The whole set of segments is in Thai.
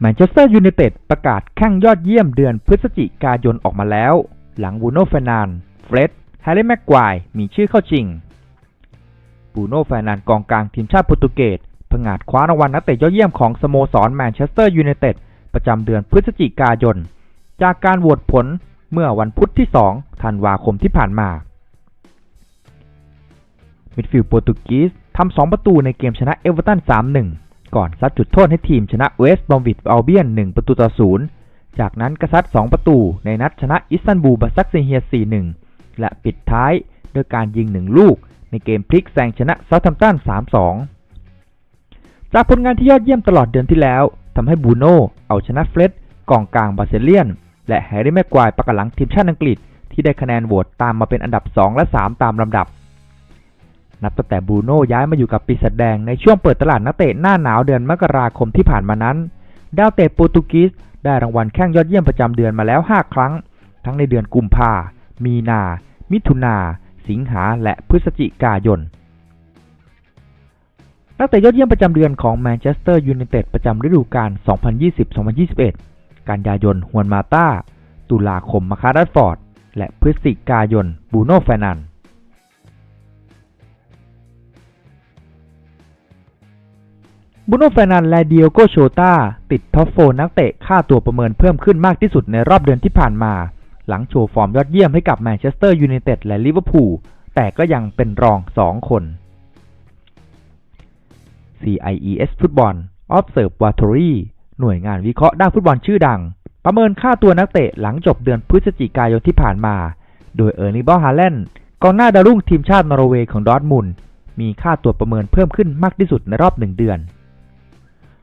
แมนเชสเตอร์ยูไนเต็ดประกาศแข่งยอดเยี่ยมเดือนพฤศจิกายนออกมาแล้ว หลังบูโน่เฟนานเฟร็ดแฮร์รี่แม็กควายมีชื่อเข้าชิงบูโน่เฟนานกองกลางทีมชาติโปรตุเกสผงาดคว้ารางวัลนักเตะยอดเยี่ยมของสโมสรแมนเชสเตอร์ยูไนเต็ดประจำเดือนพฤศจิกายน จากการโหวตผลเมื่อวันพุธที่ 2 ธันวาคมที่ผ่านมามิดฟิลด์โปรตุกีสทำ2ประตูในเกมชนะเอเวอร์ตัน3-1 ก่อนซัดจุดโทษให้ทีมชนะเวสต์บอมวิดอัลเบียน 1 ประตูต่อ0จากนั้นก็ซัด 2 ประตูในนัดชนะอิสตันบูลบาซักเซเฮีย 4-1 และปิดท้ายด้วยการยิง 1 ลูก ในเกมพลิกแซงชนะเซาท์แฮมป์ตัน 3-2 จากผลงานที่ยอดเยี่ยมตลอดเดือนที่แล้วทำให้บูโน่เอาชนะเฟร็ดกองกลางบาเซเลียน และแฮร์รี่แม็กควายประกาศหลังทีมชาติอังกฤษ ที่ได้คะแนนโหวตตามมาเป็นอันดับ 2 และ 3 ตามลำดับ นับตั้งแต่บูโน่ย้ายมาอยู่กับปีศาจแดงในช่วงเปิดตลาดนักเตะหน้าหนาวเดือนมกราคมที่ผ่านมานั้น ดาวเตะโปรตุกีสได้รางวัลแข้งยอดเยี่ยมประจำเดือนมาแล้ว 5 ครั้ง ทั้งในเดือนกุมภา มีนา มิถุนา สิงหา และพฤศจิกายน นักเตะยอดเยี่ยมประจำเดือนของแมนเชสเตอร์ยูไนเต็ดประจำฤดูกาล 2020-2021 กันยายนฮวนมาตาตุลาคมมาคารัสฟอร์ด และพฤศจิกายนบูโน่แฟร์นัน บูโน่แฟนันและเดียโกโชตาติดท็อปโฟนักเตะค่าตัวประเมินเพิ่มขึ้นมากที่สุดในรอบเดือนที่ผ่านมา หลังโชว์ฟอร์มยอดเยี่ยมให้กับแมนเชสเตอร์ยูไนเต็ดและลิเวอร์พูลแต่ก็ยังเป็นรอง 2 คน CIES ฟุตบอล Observatory หน่วยงานวิเคราะห์ด้านฟุตบอลชื่อดัง ประเมินค่าตัวนักเตะหลังจบเดือนพฤศจิกายนที่ผ่านมา โดยเออร์นิบอลฮาแลนด์กองหน้าดาวรุ่งทีมชาตินอร์เวย์ของดอร์ทมุนมีค่าตัวประเมินเพิ่มขึ้นมากที่สุดในรอบหนึ่งเดือน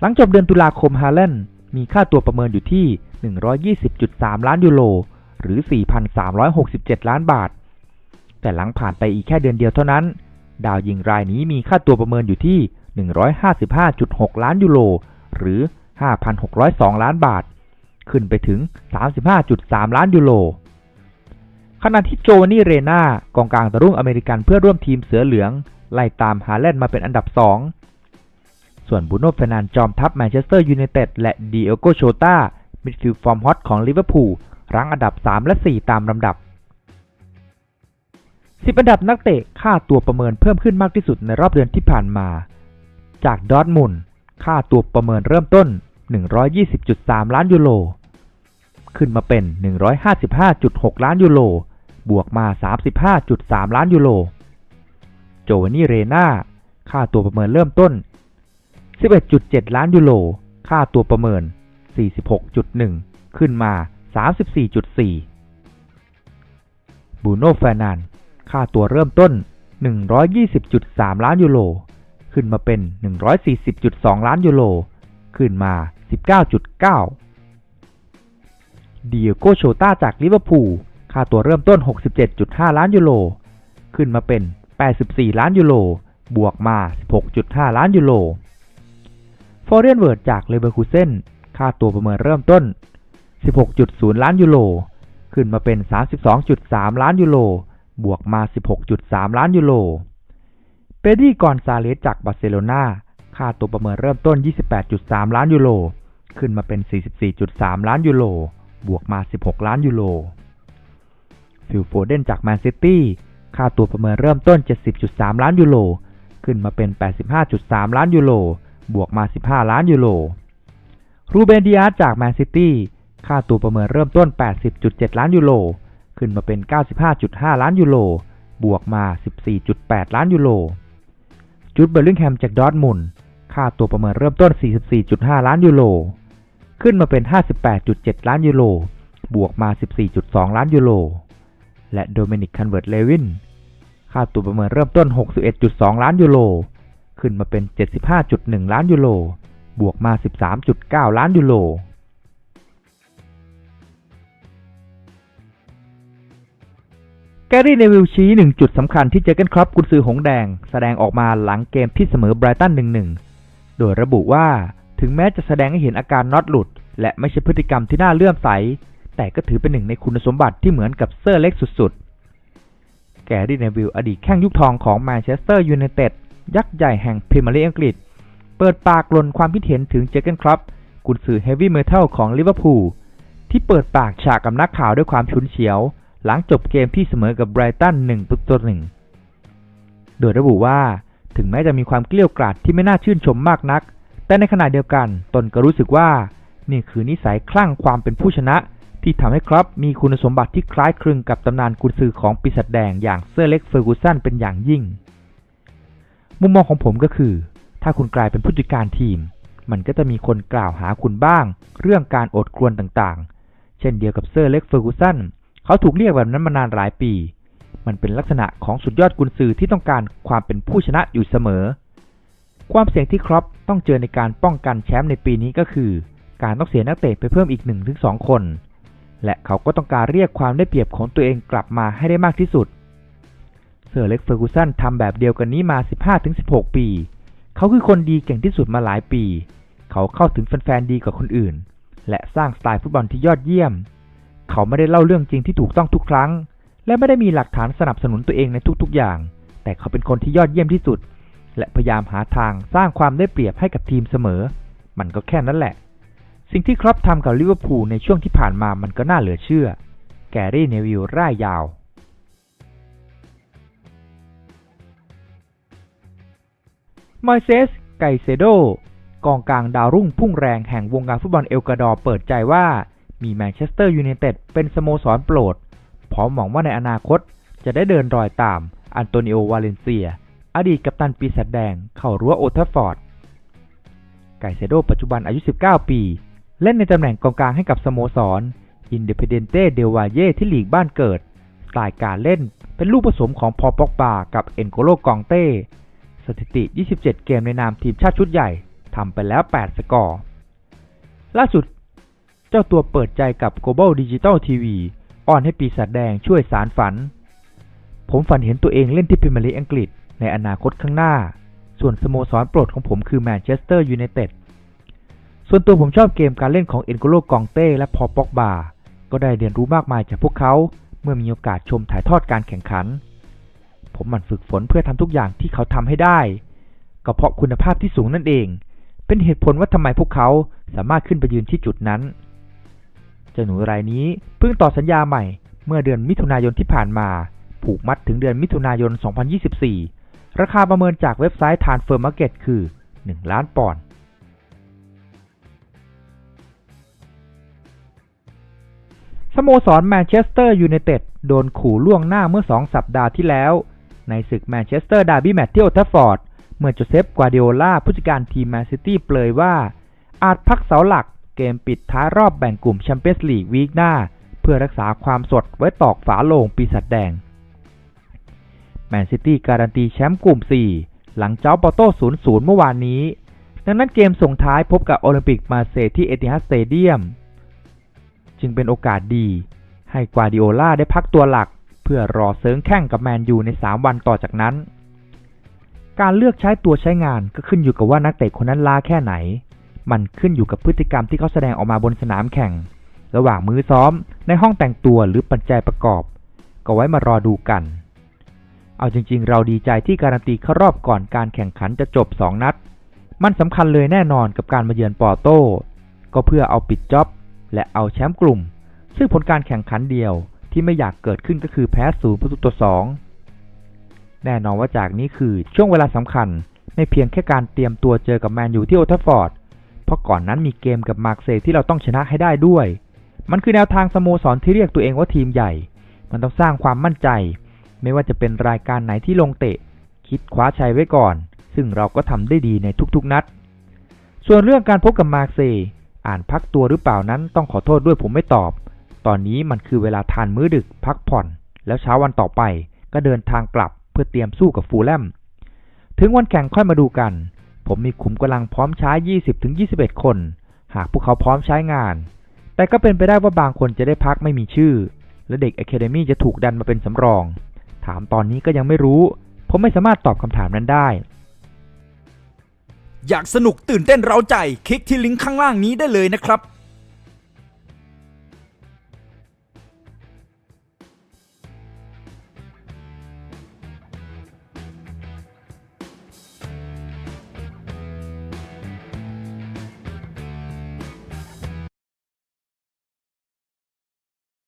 หลังจบเดือนตุลาคมฮาแลนมีค่าตัวประเมินอยู่ที่ 120.3 ล้านยูโร หรือ 4,367 ล้านบาท แต่หลังผ่านไปอีกแค่เดือนเดียวเท่านั้น ดาวยิงรายนี้มีค่าตัวประเมินอยู่ที่ 155.6 ล้านยูโร หรือ 5,602 ล้านบาท ขึ้นไปถึง 35.3 ล้านยูโร ขณะที่โจวานี่เรนากองกลางตะรุ่งอเมริกันเพื่อร่วมทีมเสือเหลือง ไล่ตามฮาแลนมาเป็นอันดับ 2 ส่วนบูโน่เฟรนันจอมทัพแมนเชสเตอร์ยูไนเต็ดและดิเอโกโชตามิดฟิลด์ฟอร์มฮอตของลิเวอร์พูลรั้งอันดับ 3 และ 4 ตามลำดับ 10 อันดับนักเตะค่าตัวประเมินเพิ่มขึ้นมากที่สุดในรอบเดือนที่ผ่านมา จากดอร์ทมุนค่าตัวประเมินเริ่มต้น 120.3 ล้านยูโร ขึ้นมาเป็น 155.6 ล้านยูโร บวกมา 35.3 ล้านยูโร โจวานี่เรนาค่าตัวประเมินเริ่มต้น 11.7 ล้านยูโร ค่าตัวประเมิน 46.1 ขึ้นมา 34.4 บูโน่แฟร์นันค่าตัวเริ่มต้น 120.3 ล้านยูโร ขึ้นมาเป็น 140.2 ล้านยูโร ขึ้นมา 19.9 เดียโกโชตาจากลิเวอร์พูล ค่าตัวเริ่มต้น 67.5 ล้านยูโร ขึ้นมาเป็น 84 ล้านยูโรบวกมา 16.5 ล้านยูโร ฟอร์เรนเวิร์ดจากเลเวอร์คูเซนค่าตัวประเมินเริ่มต้น 16.0 ล้านยูโร ขึ้นมาเป็น 32.3 ล้านยูโร บวกมา 16.3 ล้านยูโร เปดี้กอนซาเลสจากบาร์เซโลนาค่าตัวประเมินเริ่มต้น 28.3 ล้านยูโร ขึ้นมาเป็น 44.3 ล้านยูโร บวกมา 16 ล้านยูโร ฟิลโฟเดนจากแมนซิตี้ ค่าตัวประเมินเริ่มต้น 70.3 ล้านยูโร ขึ้นมาเป็น 85.3 ล้านยูโร บวกมา 15 ล้านยูโร รูเบนดิอาสจากแมนซิตี้ ค่าตัวประเมินเริ่มต้น 80.7 ล้านยูโร ขึ้นมาเป็น 95.5 ล้านยูโร บวกมา 14.8 ล้านยูโรจูดเบอร์ลิงแฮมจากดอร์ทมุนค่าตัวประเมินเริ่มต้น 44.5 ล้านยูโร ขึ้นมาเป็น 58.7 ล้านยูโร บวกมา 14.2 ล้านยูโร และโดมินิก คันเวิร์ตเลวิน ค่าตัวประเมินเริ่มต้น 61.2 ล้านยูโร ขึ้นมาเป็น 75.1 ล้านยูโร บวกมา 13.9 ล้านยูโร แกรี่เนวิลชี้หนึ่งจุดสำคัญที่เจอร์เกนครอปกุนซือหงแดง แสดงออกมาหลังเกมที่เสมอไบรตัน1-1 โดยระบุว่าถึงแม้จะแสดงให้เห็นอาการน็อตหลุด และไม่ใช่พฤติกรรมที่น่าเลื่อมใส แต่ก็ถือเป็นหนึ่งในคุณสมบัติที่เหมือนกับเซอร์เล็กสุดๆ แกรี่เนวิลอดีตแข้งยุคทองของแมนเชสเตอร์ยูไนเต็ด ยักษ์ใหญ่แห่งพรีเมียร์ลีกอังกฤษ เปิดปากลนความคิดเห็นถึงเจอเกนครอปกุนซือเฮฟวี่เมทัลของลิเวอร์พูลที่เปิดปากฉากกับนักข่าวด้วยความชุนเฉียว หลังจบเกมที่เสมอกับไบรตัน1ประตูต่อหนึ่งโดยระบุว่าถึงแม้จะมีความเกลี้ยวกล่อมที่ไม่น่าชื่นชมมากนัก แต่ในขณะเดียวกันตนก็รู้สึกว่า นี่คือนิสัยคลั่งความเป็นผู้ชนะ ที่ทำให้ครับมีคุณสมบัติที่คล้ายคลึงกับตำนานกุนซือของปีศาจแดงอย่างเซอร์เล็กเฟอร์กูสันเป็นอย่างยิ่ง มุมมองของผมก็คือ ถ้าคุณกลายเป็นผู้จัดการทีม มันก็จะมีคนกล่าวหาคุณบ้าง เรื่องการอดครวนต่างๆ เช่นเดียวกับเซอร์เล็กเฟอร์กูสันเขาถูกเรียกแบบนั้นมานานหลายปี มันเป็นลักษณะของสุดยอดกุนซือที่ต้องการความเป็นผู้ชนะอยู่เสมอ ความเสี่ยงที่ครอปต้องเจอในการป้องกันแชมป์ในปีนี้ก็คือ การต้องเสียนักเตะไปเพิ่มอีก 1-2 คน และเขาก็ต้องการเรียกความได้เปรียบของตัวเองกลับมาให้ได้มากที่สุด อร์เล็กเฟอร์กูสันทำแบบเดียวกันนี้มา 15-16 ปี เขาคือคนดีเก่งที่สุดมาหลายปี เขาเข้าถึงแฟนๆดีกว่าคนอื่น และสร้างสไตล์ฟุตบอลที่ยอดเยี่ยม เขาไม่ได้เล่าเรื่องจริงที่ถูกต้องทุกครั้ง และไม่ได้มีหลักฐานสนับสนุนตัวเองในทุกๆอย่าง แต่เขาเป็นคนที่ยอดเยี่ยมที่สุด และพยายามหาทางสร้างความได้เปรียบให้กับทีมเสมอ มันก็แค่นั้นแหละ สิ่งที่ครอปทำกับลิเวอร์พูลในช่วงที่ผ่านมามันก็น่าเหลือเชื่อ แกรี่เนวิลร่ายยาว มอยเซส ไกเซโด กองกลางดาวรุ่งพุ่งแรงแห่งวงการฟุตบอลเอลกาดอร์เปิดใจว่ามีแมนเชสเตอร์ยูไนเต็ดเป็นสโมสรโปรด พร้อมหวังว่าในอนาคตจะได้เดินรอยตามอันโตนิโอ วาเลนเซีย อดีตกัปตันปีศาจแดง เข้ารั้วโอทัฟฟอร์ด ไกเซโดปัจจุบันอายุ 19 ปี เล่นในตำแหน่งกองกลางให้กับสโมสรอินเด p เดนเต้เดวาเย่ที่ลีกบ้านเกิด สไตล์การเล่นเป็นลูกผสมของพอปอกบากับเอ็นโกโลกองเต้ สถิติ 27 เกมในนามทีมชาติชุดใหญ่ทำไปแล้ว 8 สกอร์ ล่าสุด เจ้าตัวเปิดใจกับ Global Digital TV อ้อนให้ปีศาจแดงช่วยสารฝัน ผมฝันเห็นตัวเองเล่นที่พรีเมียร์ลีกอังกฤษในอนาคตข้างหน้า ส่วนสโมสรโปรดของผมคือแมนเชสเตอร์ยูไนเต็ด ส่วนตัวผมชอบเกมการเล่นของเอ็นโกโลกองเต้และพอปอกบา ก็ได้เรียนรู้มากมายจากพวกเขา เมื่อมีโอกาสชมถ่ายทอดการแข่งขัน ผมหมั่นฝึกฝนเพื่อทำทุกอย่างที่เขาทำให้ได้ ก็เพราะคุณภาพที่สูงนั่นเอง เป็นเหตุผลว่าทำไมพวกเขาสามารถขึ้นไปยืนที่จุดนั้น เจ้าหนูรายนี้เพิ่งต่อสัญญาใหม่ เมื่อเดือนมิถุนายนที่ผ่านมา ผูกมัดถึงเดือนมิถุนายน 2024 ราคาประเมินจากเว็บไซต์ทานเฟิร์มมาร์เก็ตคือ 1 ล้านปอนด์สโมสรแมนเชสเตอร์ยูไนเต็ดโดนขู่ล่วงหน้าเมื่อ 2 สัปดาห์ที่แล้ว ในศึกแมนเชสเตอร์ดาร์บี้แมตช์ที่โอทัฟฟอร์ด เมื่อโจเซฟกวาเดโอลาผู้จัดการทีมแมนซิตี้เปลยว่า อาจพักเสาหลักเกมปิดท้ายรอบแบ่งกลุ่มแชมเปี้ยนส์ลีกวีคหน้า เพื่อรักษาความสดไว้ตอกฝาโลงปีศาจแดงแมนซิตี้การันตีแชมป์กลุ่ม 4 หลังเจ้าปอโต้0-0 เมื่อวานนี้ ดังนั้นเกมส่งท้ายพบกับโอลิมปิกมาเซที่เอติฮัดสเตเดียม จึงเป็นโอกาสดี ให้กวาดิโอลาได้พักตัวหลัก เพื่อรอเสริงแข่งกับแมนยูใน 3 วันต่อจากนั้น การเลือกใช้ตัวใช้งานก็ขึ้นอยู่กับว่านักเตะคนนั้นลาแค่ไหน มันขึ้นอยู่กับพฤติกรรมที่เขาแสดงออกมาบนสนามแข่ง ระหว่างมือซ้อม ในห้องแต่งตัวหรือปัจจัยประกอบ ก็ไว้มารอดูกัน เอาจริง ๆ เราดีใจที่การันตีเข้ารอบก่อนการแข่งขันจะจบ 2 นัด มันสำคัญเลยแน่นอนกับการมาเยือนปอร์โต้ก็เพื่อเอาปิดจ็อบและเอาแชมป์กลุ่ม ซึ่งผลการแข่งขันเดียว ที่ไม่อยากเกิดขึ้นก็คือแพ้ศูนย์ประตูต่อสองแน่นอนว่าจากนี้คือช่วงเวลาสำคัญไม่เพียงแค่การเตรียมตัวเจอกับแมนยูที่โอทัฟฟอร์ด เพราะก่อนนั้นมีเกมกับมาร์เซย์ที่เราต้องชนะให้ได้ด้วย มันคือแนวทางสโมสรที่เรียกตัวเองว่าทีมใหญ่ มันต้องสร้างความมั่นใจ ไม่ว่าจะเป็นรายการไหนที่ลงเตะ คิดคว้าชัยไว้ก่อน ซึ่งเราก็ทำได้ดีในทุกๆนัด ส่วนเรื่องการพบกับมาร์เซย์อ่านพักตัวหรือเปล่านั้นต้องขอโทษด้วยผมไม่ตอบ ตอนนี้มันคือเวลาทานมื้อดึกพักผ่อน แล้วเช้าวันต่อไปก็เดินทางกลับเพื่อเตรียมสู้กับฟูลแลม ถึงวันแข่งค่อยมาดูกัน ผมมีขุมกำลังพร้อมใช้ 20-21 คน หากพวกเขาพร้อมใช้งาน แต่ก็เป็นไปได้ว่าบางคนจะได้พักไม่มีชื่อ และเด็ก Academy จะถูกดันมาเป็นสำรอง ถามตอนนี้ก็ยังไม่รู้ ผมไม่สามารถตอบคำถามนั้นได้ อยากสนุกตื่นเต้นเร้าใจ คลิกที่ลิงก์ข้างล่างนี้ได้เลยนะครับ